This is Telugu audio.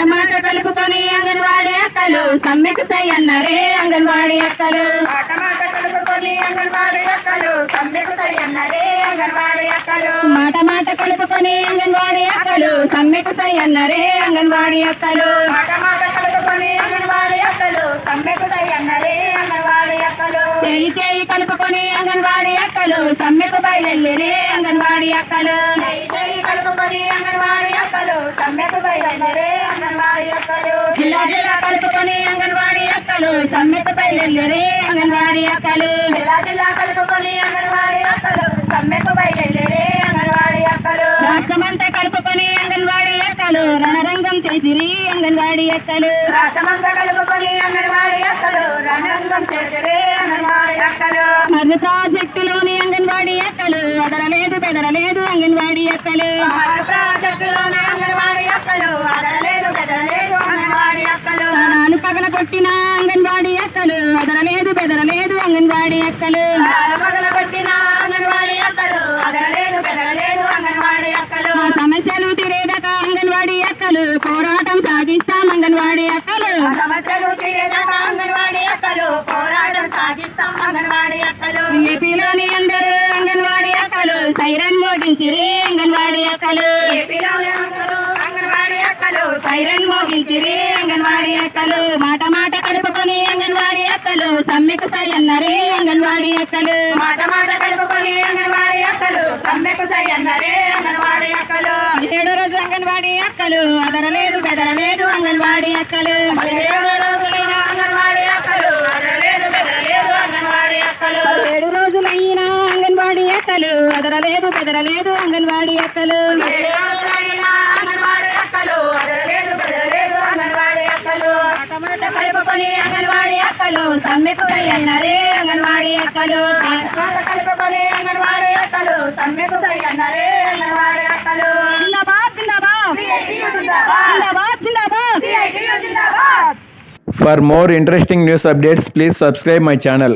మాట మాట కలుపుకొని అంగన్వాడీ అక్కలు సమ్మెకు సై అన్నరే అంగన్వాడీ అక్కలు మాట మాట కలుపుకొని అంగన్వాడీ అక్కలు సమ్మెకు సై అన్నరే అంగన్వాడీ అక్కలు మాట మాట కలుపుకొని అంగన్వాడీ అక్కలు సమ్మెకు సై అన్నరే అంగన్వాడీ అక్కలు మాట మాట కలుపుకొని అంగన్వాడీ అక్కలు సమ్మెకు సై అన్నరే అంగన్వాడీ అక్కలు చేయి చేయి కలుపుకొని అంగన్వాడీ అక్కలు సమ్మెకు బయలుదేరే అంగన్వాడీ అక్కలు చేయి చేయి కలుపుకొని సమ్మెకు అన్నరే అంగన్వాడీ అక్కలు. జిల్లా జిల్లా కలుపుకొని అంగన్వాడీ అక్కలు. సమ్మెకు బయలుదేరే అంగన్వాడీ అక్కలు. జిల్లా జిల్లా కలుపుకొని అంగన్వాడీ అక్కలు. సమ్మెకు బయలుదేరే అంగన్వాడీ అక్కలు. రాష్ట్రమంతా కలుపుకొని అంగన్వాడీ అక్కలు. రణరంగం చేసిరి అంగన్వాడీ అక్కలు. రాష్ట్రమంతా కలుపుకొని అంగన్వాడీ అక్కలు. రణరంగం చేసిరే అంగన్వాడీ అక్కలు. మర్రి అక్కలు అదరలేదు బెదరలేదు అంగన్వాడీ అక్కలు ప్రాజెక్టులోనే అంగన్వాడీ అక్కలు అదరలేదు బెదరలేదు అంగన్వాడీ అక్కలు పగల కొట్టిన అంగన్వాడీ అక్కలు అదరలేదు బెదరలేదు అంగన్వాడీ అక్కలు పగల కొట్టిన అంగన్వాడీ అక్కలు అదరలేదు బెదరలేదు అంగన్వాడీ అక్కలు సమస్యలు తీరేదాకా అంగన్వాడీ అక్కలు పోరాటం సాగిస్తాం అంగన్వాడీ అక్కలు సమస్యలు తీరేదాకా అంగన్వాడీ అక్కలు అంగన్వాడీ అక్కలు ఏపీలోని అందరూ అంగన్వాడీ అక్కలు సైరన్ మోగించిరి అంగన్వాడీ అక్కలు ఏపీలోని అందరూ అంగన్వాడీ అక్కలు సైరన్ మోగించిరి అంగన్వాడీ అక్కలు మాట మాట కలుపుకొని అంగన్వాడీ అక్కలు సమ్మెకు సై అన్నరే అంగన్వాడీ అక్కలు మాట మాట కలుపుకొని అంగన్వాడీ అక్కలు సమ్మెకు సై అన్నరే అంగన్వాడీ అక్కలు ఏడో రోజు అంగన్వాడీ అక్కలు అదరలేదు బెదరలేదు అంగన్వాడీ అక్కలు పదిహేడు రోజులైన అక్కలు అదరలేదు బెదరలేదు అంగన్వాడీ అక్కలు. కలుపుకొని అక్కలు సమ్మెకు అక్కలు కలుపుకొని అక్కలు సమ్మెకు అక్కలు For more interesting news updates, please subscribe my channel.